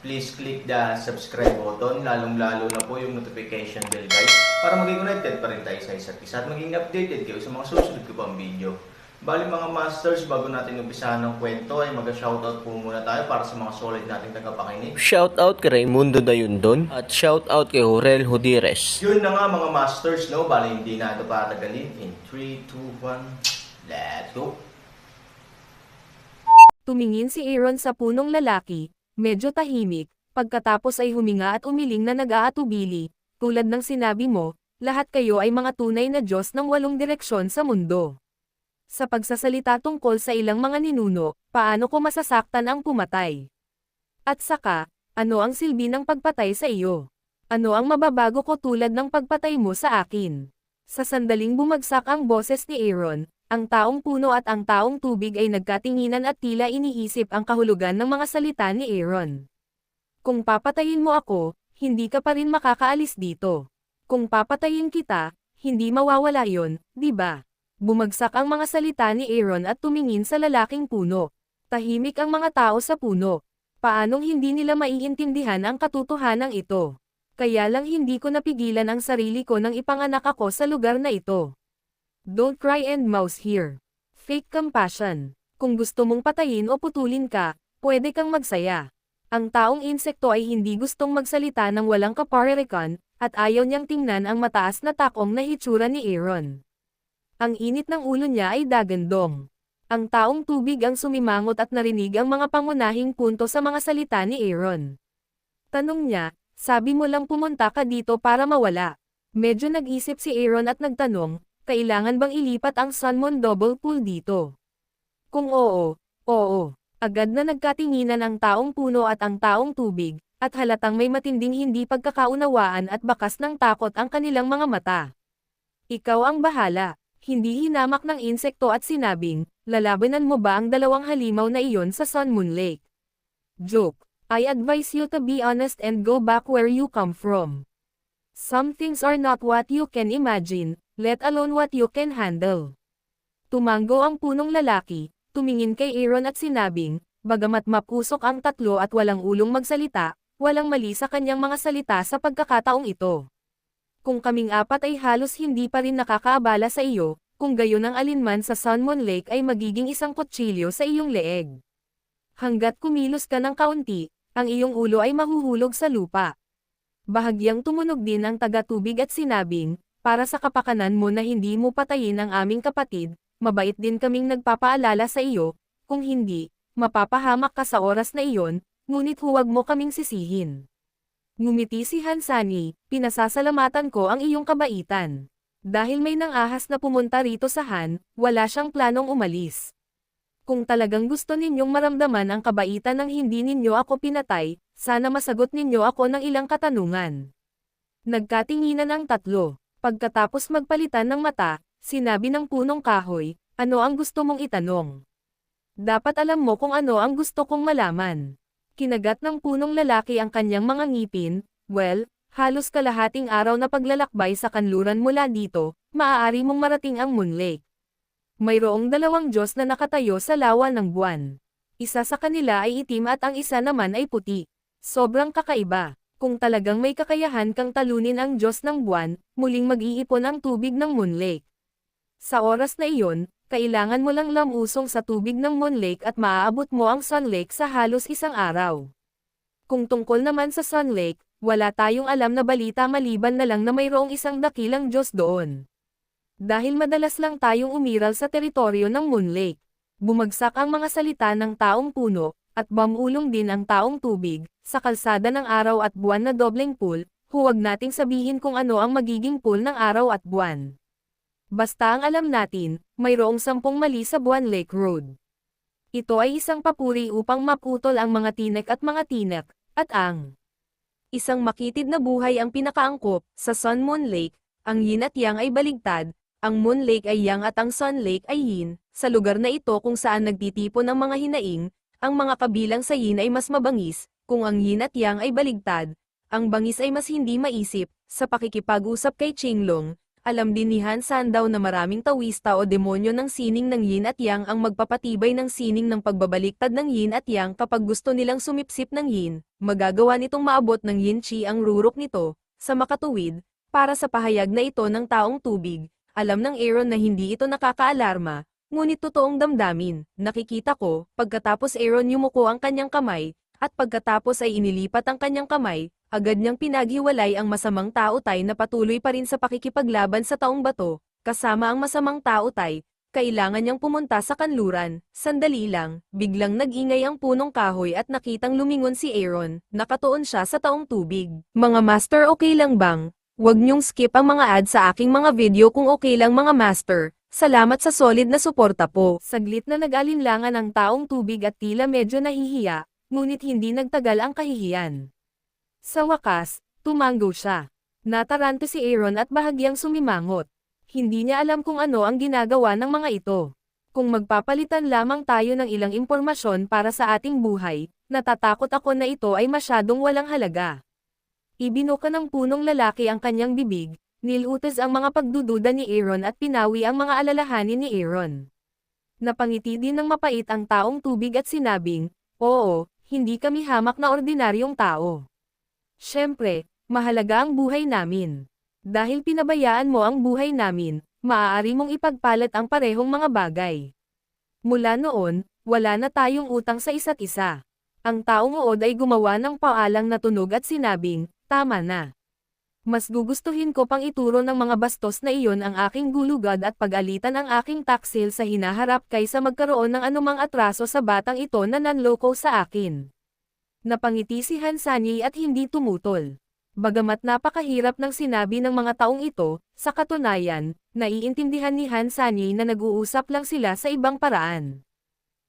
please click the subscribe button, lalong-lalo na po yung notification bell guys, para maging connected pa rin tayo sa isa't isa at maging updated kayo sa mga susunod ko pang video. Bali mga masters, bago natin umpisahan ng kwento ay mag-shoutout po muna tayo para sa mga solid nating tagapakinig. Shoutout kay Raimundo Dayundon at shoutout kay Jorel Hudires. Yun na nga mga masters, no? Bali hindi na ito patagalin. In 3, 2, 1, let's go! Tumingin si Aaron sa punong lalaki, medyo tahimik, pagkatapos ay huminga at umiling na nag-aatubili. Tulad ng sinabi mo, lahat kayo ay mga tunay na Diyos ng walong direksyon sa mundo. Sa pagsasalita tungkol sa ilang mga ninuno, paano ko masasaktan ang pumatay? At saka, ano ang silbi ng pagpatay sa iyo? Ano ang mababago ko tulad ng pagpatay mo sa akin? Sa sandaling bumagsak ang boses ni Aaron, ang taong puno at ang taong tubig ay nagkatinginan at tila iniisip ang kahulugan ng mga salita ni Aaron. Kung papatayin mo ako, hindi ka pa rin makakaalis dito. Kung papatayin kita, hindi mawawala yon, di ba? Bumagsak ang mga salita ni Aaron at tumingin sa lalaking puno. Tahimik ang mga tao sa puno. Paanong hindi nila maiintindihan ang katotohanan ito? Kaya lang hindi ko napigilan ang sarili ko nang ipanganak ako sa lugar na ito. Don't cry and mouse here. Fake compassion. Kung gusto mong patayin o putulin ka, pwede kang magsaya. Ang taong insekto ay hindi gustong magsalita ng walang kaparerikan, at ayaw niyang tingnan ang mataas na takong na hitsura ni Aaron. Ang init ng ulo niya ay dagandong. Ang taong tubig ang sumimangot at narinig ang mga pangunahing punto sa mga salita ni Aaron. Tanong niya, sabi mo lang pumunta ka dito para mawala. Medyo nag-isip si Aaron at nagtanong, kailangan bang ilipat ang Sunmon Double Pool dito? Kung oo, oo. Agad na nagkatinginan ang taong puno at ang taong tubig, at halatang may matinding hindi pagkakaunawaan at bakas ng takot ang kanilang mga mata. Ikaw ang bahala. Hindi hinamak ng insekto at sinabing, lalabanan mo ba ang dalawang halimaw na iyon sa Sun Moon Lake? Joke. I advise you to be honest and go back where you come from. Some things are not what you can imagine, let alone what you can handle. Tumango ang punong lalaki, tumingin kay Aaron at sinabing, bagamat mapusok ang tatlo at walang ulong magsalita, walang mali sa kanyang mga salita sa pagkakataong ito. Kung kaming apat ay halos hindi pa rin nakakaabala sa iyo, kung gayon ang alinman sa Sunmon Lake ay magiging isang kutsilyo sa iyong leeg. Hanggat kumilos ka ng kaunti, ang iyong ulo ay mahuhulog sa lupa. Bahagyang tumunog din ang taga-tubig at sinabing, para sa kapakanan mo na hindi mo patayin ang aming kapatid, mabait din kaming nagpapaalala sa iyo, kung hindi, mapapahamak ka sa oras na iyon, ngunit huwag mo kaming sisihin. Ngumiti si Hansani, pinasasalamatan ko ang iyong kabaitan. Dahil may nangahas na pumunta rito sa Han, wala siyang planong umalis. Kung talagang gusto ninyong maramdaman ang kabaitan ng hindi ninyo ako pinatay, sana masagot ninyo ako ng ilang katanungan. Nagkatinginan ang tatlo. Pagkatapos magpalitan ng mata, sinabi ng punong kahoy, ano ang gusto mong itanong? Dapat alam mo kung ano ang gusto kong malaman. Kinagat ng punong lalaki ang kanyang mga ngipin, well, halos kalahating araw na paglalakbay sa kanluran mula dito, maaari mong marating ang Moon Lake. Mayroong dalawang Diyos na nakatayo sa lawa ng buwan. Isa sa kanila ay itim at ang isa naman ay puti. Sobrang kakaiba. Kung talagang may kakayahan kang talunin ang Diyos ng buwan, muling mag-iipon ang tubig ng Moon Lake. Sa oras na iyon, kailangan mo lang lamusong sa tubig ng Moon Lake at maaabot mo ang Sun Lake sa halos isang araw. Kung tungkol naman sa Sun Lake, wala tayong alam na balita maliban na lang na mayroong isang dakilang Diyos doon. Dahil madalas lang tayong umiral sa teritoryo ng Moon Lake. Bumagsak ang mga salita ng taong puno, at bamulong din ang taong tubig, sa kalsada ng araw at buwan na dobleng pool, huwag nating sabihin kung ano ang magiging pool ng araw at buwan. Basta ang alam natin, mayroong sampung mali sa Buwan Lake Road. Ito ay isang papuri upang maputol ang mga tinek at mga tinek, at ang Isang makitid na buhay ang pinakaangkop, sa Sun Moon Lake, ang yin at yang ay baligtad, ang Moon Lake ay yang at ang Sun Lake ay yin, sa lugar na ito kung saan nagtitipon ang mga hinaing, ang mga kabilang sa yin ay mas mabangis, kung ang yin at yang ay baligtad, ang bangis ay mas hindi maisip, sa pakikipag-usap kay Qinglong, alam din ni Han Sandaw na maraming tawista o demonyo ng sining ng yin at yang ang magpapatibay ng sining ng pagbabaliktad ng yin at yang kapag gusto nilang sumipsip ng yin, magagawa nitong maabot ng yin chi ang rurok nito, sa makatuwid, para sa pahayag na ito ng taong tubig, alam ng Aaron na hindi ito nakakaalarma, ngunit totoong damdamin, nakikita ko, pagkatapos Aaron yumuko ang kanyang kamay, at pagkatapos ay inilipat ang kanyang kamay, agad niyang pinaghiwalay ang masamang tao tay na patuloy pa rin sa pakikipaglaban sa taong bato, kasama ang masamang tao tay, kailangan niyang pumunta sa kanluran, sandali lang, biglang nag-ingay ang punong kahoy at nakitang lumingon si Aaron, nakatuon siya sa taong tubig. Mga master okay lang bang? Huwag niyong skip ang mga ad sa aking mga video kung okay lang mga master. Salamat sa solid na suporta po. Saglit na nag-alinlangan ang taong tubig at tila medyo nahihiya, ngunit hindi nagtagal ang kahihiyan. Sa wakas, tumanggo siya. Nataranto si Aaron at bahagyang sumimangot. Hindi niya alam kung ano ang ginagawa ng mga ito. Kung magpapalitan lamang tayo ng ilang impormasyon para sa ating buhay, natatakot ako na ito ay masyadong walang halaga. Ibinuka ng punong lalaki ang kanyang bibig, nilutas ang mga pagdududa ni Aaron at pinawi ang mga alalahanin ni Aaron. Napangiti din ng mapait ang taong tubig at sinabing, Oo, hindi kami hamak na ordinaryong tao. Siyempre, mahalaga ang buhay namin. Dahil pinabayaan mo ang buhay namin, maaari mong ipagpalat ang parehong mga bagay. Mula noon, wala na tayong utang sa isa't isa. Ang taong uod ay gumawa ng paalang na tunog at sinabing, tama na. Mas gugustuhin ko pang ituro ng mga bastos na iyon ang aking gulugad at pag-alitan ang aking taksil sa hinaharap kaysa magkaroon ng anumang atraso sa batang ito na nanloko sa akin. Napangiti si Hansani at hindi tumutol. Bagamat napakahirap ng sinabi ng mga taong ito, sa katunayan, naiintindihan ni Hansani na nag-uusap lang sila sa ibang paraan.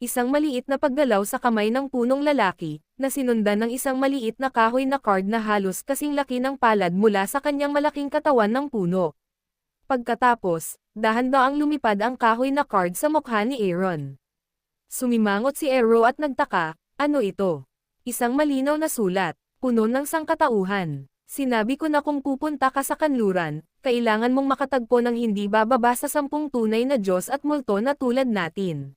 Isang maliit na paggalaw sa kamay ng punong lalaki, na sinundan ng isang maliit na kahoy na card na halos kasing laki ng palad mula sa kanyang malaking katawan ng puno. Pagkatapos, dahan-daang lumipad ang kahoy na card sa mukha ni Aaron. Sumimangot si Arrow at nagtaka, ano ito? Isang malinaw na sulat, puno ng sangkatauhan. Sinabi ko na kung pupunta ka sa kanluran, kailangan mong makatagpo ng hindi bababa sa sampung tunay na Diyos at multo na tulad natin.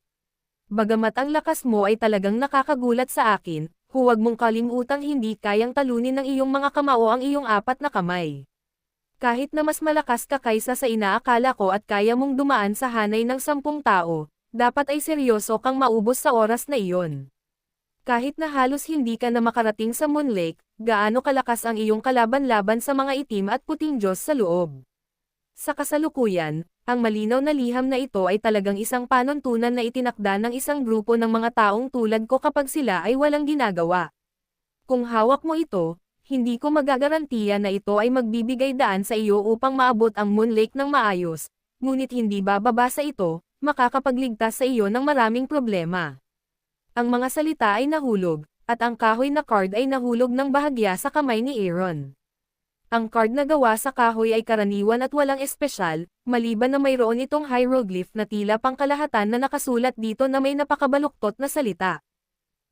Bagamat ang lakas mo ay talagang nakakagulat sa akin, huwag mong kalimutang hindi kayang talunin ng iyong mga kamao ang iyong apat na kamay. Kahit na mas malakas ka kaysa sa inaakala ko at kaya mong dumaan sa hanay ng sampung tao, dapat ay seryoso kang maubos sa oras na iyon. Kahit na halos hindi ka na makarating sa Moon Lake, gaano kalakas ang iyong kalaban-laban sa mga itim at puting Diyos sa loob. Sa kasalukuyan, ang malinaw na liham na ito ay talagang isang panuntunan na itinakda ng isang grupo ng mga taong tulad ko kapag sila ay walang ginagawa. Kung hawak mo ito, hindi ko magagarantiya na ito ay magbibigay daan sa iyo upang maabot ang Moon Lake ng maayos, ngunit hindi bababa sa ito, makakapagligtas sa iyo ng maraming problema. Ang mga salita ay nahulog, at ang kahoy na card ay nahulog ng bahagya sa kamay ni Aaron. Ang card na gawa sa kahoy ay karaniwan at walang espesyal, maliban na mayroon itong hieroglyph na tila pangkalahatan na nakasulat dito na may napakabaluktot na salita.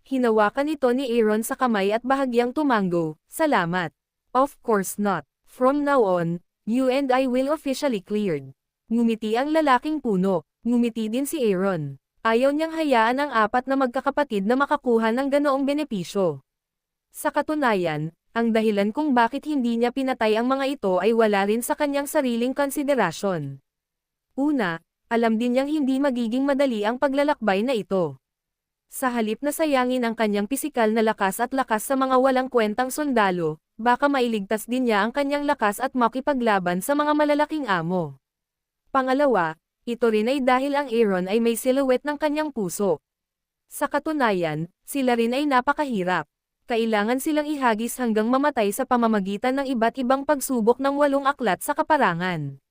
Hinawakan ito ni Aaron sa kamay at bahagyang tumango, salamat. Of course not. From now on, you and I will officially cleared. Ngumiti ang lalaking puno, ngumiti din si Aaron. Ayaw niyang hayaan ang apat na magkakapatid na makakuha ng ganoong benepisyo. Sa katunayan, ang dahilan kung bakit hindi niya pinatay ang mga ito ay wala rin sa kanyang sariling konsiderasyon. Una, alam din niyang hindi magiging madali ang paglalakbay na ito. Sa halip na sayangin ang kanyang pisikal na lakas at lakas sa mga walang kwentang sundalo, baka mailigtas din niya ang kanyang lakas at makipaglaban sa mga malalaking amo. Pangalawa, ito rin ay dahil ang Aaron ay may silhouette ng kanyang puso. Sa katunayan, sila rin ay napakahirap. Kailangan silang ihagis hanggang mamatay sa pamamagitan ng iba't ibang pagsubok ng walong aklat sa kaparangan.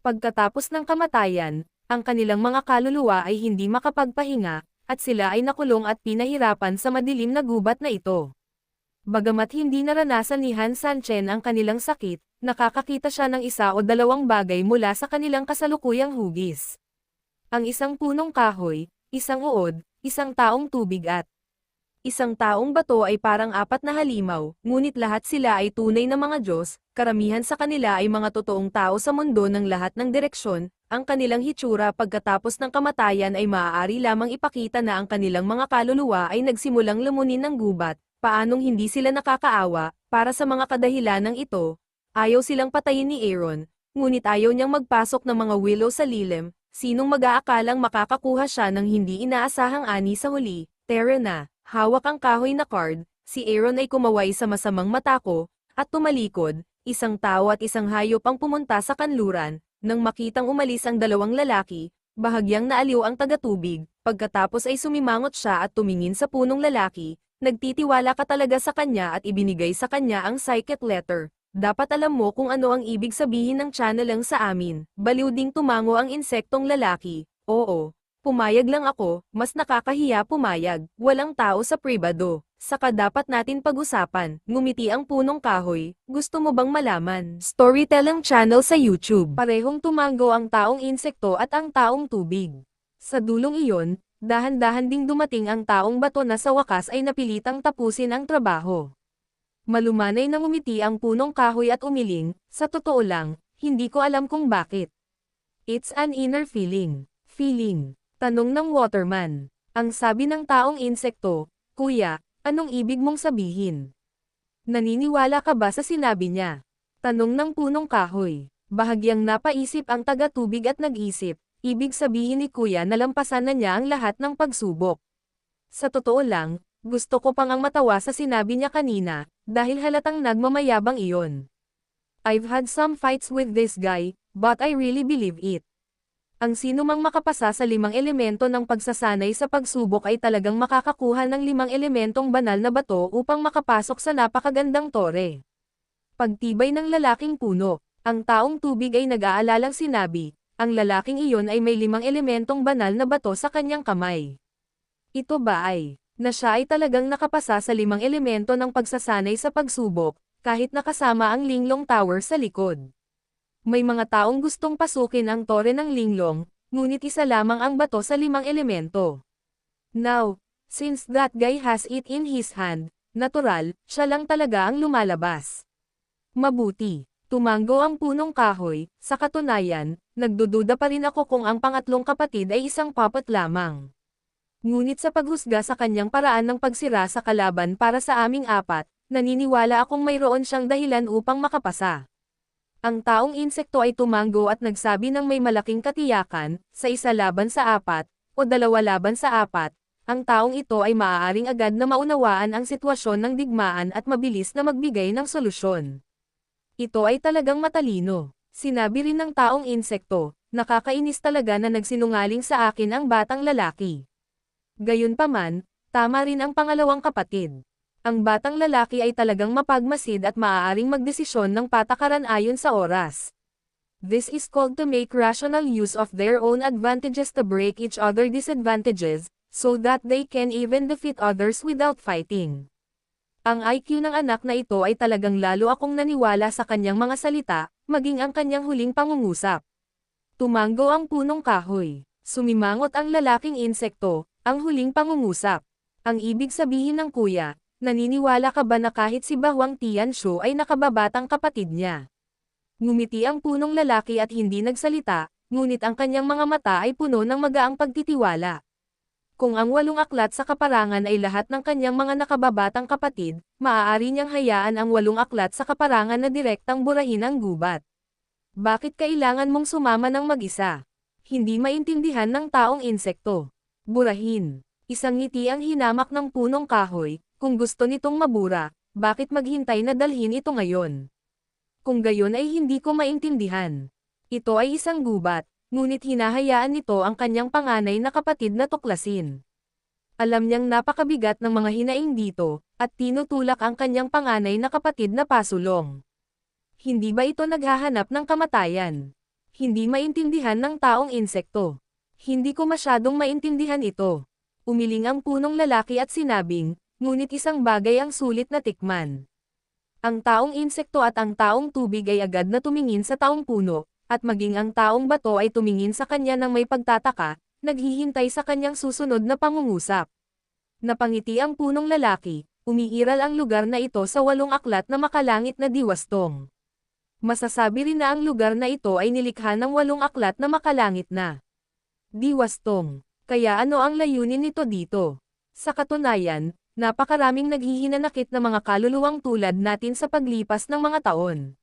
Pagkatapos ng kamatayan, ang kanilang mga kaluluwa ay hindi makapagpahinga, at sila ay nakulong at pinahirapan sa madilim na gubat na ito. Bagamat hindi naranasan ni Han Sanchen ang kanilang sakit, nakakakita siya ng isa o dalawang bagay mula sa kanilang kasalukuyang hugis. Ang isang punong kahoy, isang uod, isang taong tubig at Isang taong bato ay parang apat na halimaw, ngunit lahat sila ay tunay na mga Diyos, karamihan sa kanila ay mga totoong tao sa mundo ng lahat ng direksyon, ang kanilang hitsura pagkatapos ng kamatayan ay maaari lamang ipakita na ang kanilang mga kaluluwa ay nagsimulang lumunin ng gubat, paanong hindi sila nakakaawa, para sa mga kadahilan ng ito, ayaw silang patayin ni Aaron, ngunit ayaw niyang magpasok ng mga willow sa lilim, sinong mag-aakalang makakakuha siya ng hindi inaasahang ani sa huli, Terra na. Hawak ang kahoy na card, si Aaron ay kumaway sa masamang mata ko, at tumalikod, isang tao at isang hayop ang pumunta sa kanluran, nang makitang umalis ang dalawang lalaki, bahagyang naaliw ang tagatubig, pagkatapos ay sumimangot siya at tumingin sa punong lalaki, nagtitiwala ka talaga sa kanya at ibinigay sa kanya ang psychic letter. Dapat alam mo kung ano ang ibig sabihin ng channeling sa amin, baliw ding tumango ang insektong lalaki, oo, Pumayag lang ako, mas nakakahiya pumayag, walang tao sa pribado. Saka dapat natin pag-usapan, ngumiti ang punong kahoy, gusto mo bang malaman? Storytelling channel sa YouTube. Parehong tumango ang taong insekto at ang taong tubig. Sa dulong iyon, dahan-dahan ding dumating ang taong bato na sa wakas ay napilitang tapusin ang trabaho. Malumanay na ngumiti ang punong kahoy at umiling, sa totoo lang, hindi ko alam kung bakit. It's an inner feeling. Feeling. Tanong ng waterman. Ang sabi ng taong insekto, Kuya, anong ibig mong sabihin? Naniniwala ka ba sa sinabi niya? Tanong ng punong kahoy. Bahagyang napaisip ang taga-tubig at nag-isip, ibig sabihin ni Kuya na lampasan na niya ang lahat ng pagsubok. Sa totoo lang, gusto ko pang ang matawa sa sinabi niya kanina, dahil halatang nagmamayabang iyon. I've had some fights with this guy, but I really believe it. Ang sino mang makapasa sa limang elemento ng pagsasanay sa pagsubok ay talagang makakakuha ng limang elementong banal na bato upang makapasok sa napakagandang tore. Pagtibay ng lalaking puno, ang taong tubig ay nag-aalalang sinabi, ang lalaking iyon ay may limang elementong banal na bato sa kanyang kamay. Ito ba ay, na siya ay talagang nakapasa sa limang elemento ng pagsasanay sa pagsubok, kahit nakasama ang linglong tower sa likod. May mga taong gustong pasukin ang tore ng linglong, ngunit isa lamang ang bato sa limang elemento. Now, since that guy has it in his hand, natural, siya lang talaga ang lumalabas. Mabuti, tumango ang punong kahoy, sa katunayan, nagdududa pa rin ako kung ang pangatlong kapatid ay isang papat lamang. Ngunit sa paghusga sa kanyang paraan ng pagsira sa kalaban para sa aming apat, naniniwala akong mayroon siyang dahilan upang makapasa. Ang taong insekto ay tumango at nagsabi ng may malaking katiyakan, sa isa laban sa apat, o dalawa laban sa apat, ang taong ito ay maaaring agad na maunawaan ang sitwasyon ng digmaan at mabilis na magbigay ng solusyon. Ito ay talagang matalino. Sinabi rin ng taong insekto, nakakainis talaga na nagsinungaling sa akin ang batang lalaki. Gayunpaman, tama rin ang pangalawang kapatid. Ang batang lalaki ay talagang mapagmasid at maaaring magdesisyon ng patakaran ayon sa oras. This is called to make rational use of their own advantages to break each other disadvantages, so that they can even defeat others without fighting. Ang IQ ng anak na ito ay talagang lalo akong naniwala sa kanyang mga salita, maging ang kanyang huling pangungusap. Tumango ang punong kahoy. Sumimangot ang lalaking insekto, ang huling pangungusap. Ang ibig sabihin ng kuya, Naniniwala ka ba na kahit si Bahwang Tianshu ay nakababatang kapatid niya? Ngumiti ang punong lalaki at hindi nagsalita, ngunit ang kanyang mga mata ay puno ng magaang pagtitiwala. Kung ang walong aklat sa kaparangan ay lahat ng kanyang mga nakababatang kapatid, maaari niyang hayaan ang walong aklat sa kaparangan na direktang burahin ang gubat. Bakit kailangan mong sumama ng mag-isa? Hindi maintindihan ng taong insekto. Burahin. Isang ngiti ang hinamak ng punong kahoy, kung gusto nitong mabura, bakit maghintay na dalhin ito ngayon? Kung gayon ay hindi ko maintindihan. Ito ay isang gubat, ngunit hinahayaan nito ang kanyang panganay na kapatid na tuklasin. Alam niyang napakabigat ng mga hinaing dito, at tinutulak ang kanyang panganay na kapatid na pasulong. Hindi ba ito naghahanap ng kamatayan? Hindi maintindihan ng taong insekto. Hindi ko masyadong maintindihan ito. Umiling ang punong lalaki at sinabing, ngunit isang bagay ang sulit na tikman. Ang taong insekto at ang taong tubig ay agad na tumingin sa taong puno, at maging ang taong bato ay tumingin sa kanya ng may pagtataka, naghihintay sa kanyang susunod na pangungusap. Napangiti ang punong lalaki, umiiral ang lugar na ito sa walong aklat na makalangit na diwastong. Masasabi rin na ang lugar na ito ay nilikha ng walong aklat na makalangit na diwastong. Kaya ano ang layunin nito dito? Sa katunayan, napakaraming naghihinanakit na mga kaluluwang tulad natin sa paglipas ng mga taon.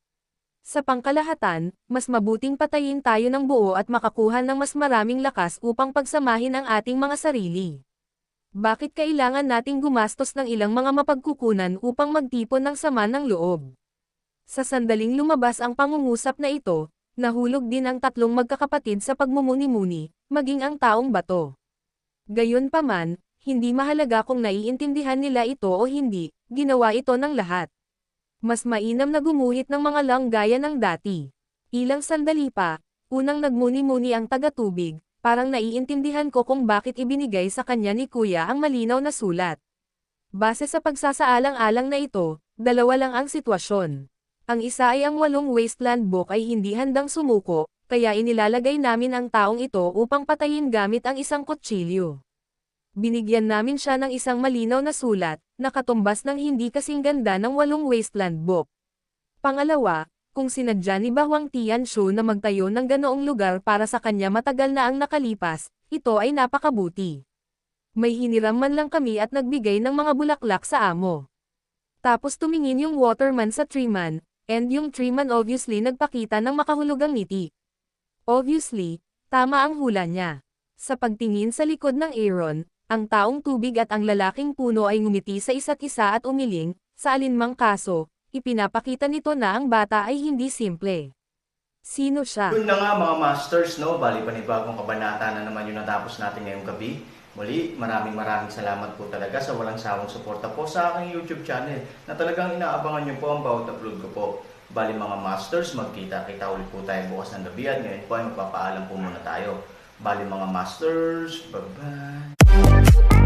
Sa pangkalahatan, mas mabuting patayin tayo ng buo at makakuha ng mas maraming lakas upang pagsamahin ang ating mga sarili. Bakit kailangan nating gumastos ng ilang mga mapagkukunan upang magtipon ng sama ng loob? Sa sandaling lumabas ang pangungusap na ito, nahulog din ang tatlong magkakapatid sa pagmumuni-muni, maging ang taong bato. Gayunpaman, hindi mahalaga kung naiintindihan nila ito o hindi, ginawa ito ng lahat. Mas mainam na gumuhit ng mga lang gaya ng dati. Ilang sandali pa, unang nagmuni-muni ang taga-tubig, parang naiintindihan ko kung bakit ibinigay sa kanya ni kuya ang malinaw na sulat. Base sa pagsasaalang-alang na ito, dalawa lang ang sitwasyon. Ang isa ay ang walong wasteland book ay hindi handang sumuko, kaya inilalagay namin ang taong ito upang patayin gamit ang isang kutsilyo. Binigyan namin siya ng isang malinaw na sulat, na katumbas ng hindi kasing ganda ng walong wasteland book. Pangalawa, kung sinadya ni Bawang Tianshu na magtayo ng ganoong lugar para sa kanya matagal na ang nakalipas, ito ay napakabuti. May hiniram man lang kami at nagbigay ng mga bulaklak sa amo. Tapos tumingin yung waterman sa treeman, and yung treeman obviously nagpakita ng makahulugang ngiti. Obviously, tama ang hula niya. Sa pagtingin sa likod ng Aaron, ang taong tubig at ang lalaking puno ay ngumiti sa isa't isa at umiling, sa alinmang kaso, ipinapakita nito na ang bata ay hindi simple. Sino siya? Yun na nga mga masters, no? Bali panibagong kabanata na naman yung natapos natin ngayong gabi. Muli, maraming maraming salamat po talaga sa walang sawang suporta po sa aking YouTube channel na talagang inaabangan niyo po ang bawat upload ko po. Bali mga masters, magkita-kita ulit po tayo bukas ng gabi at ngayon po ay magpapaalam po muna tayo. Bali mga masters, bye-bye! Thank you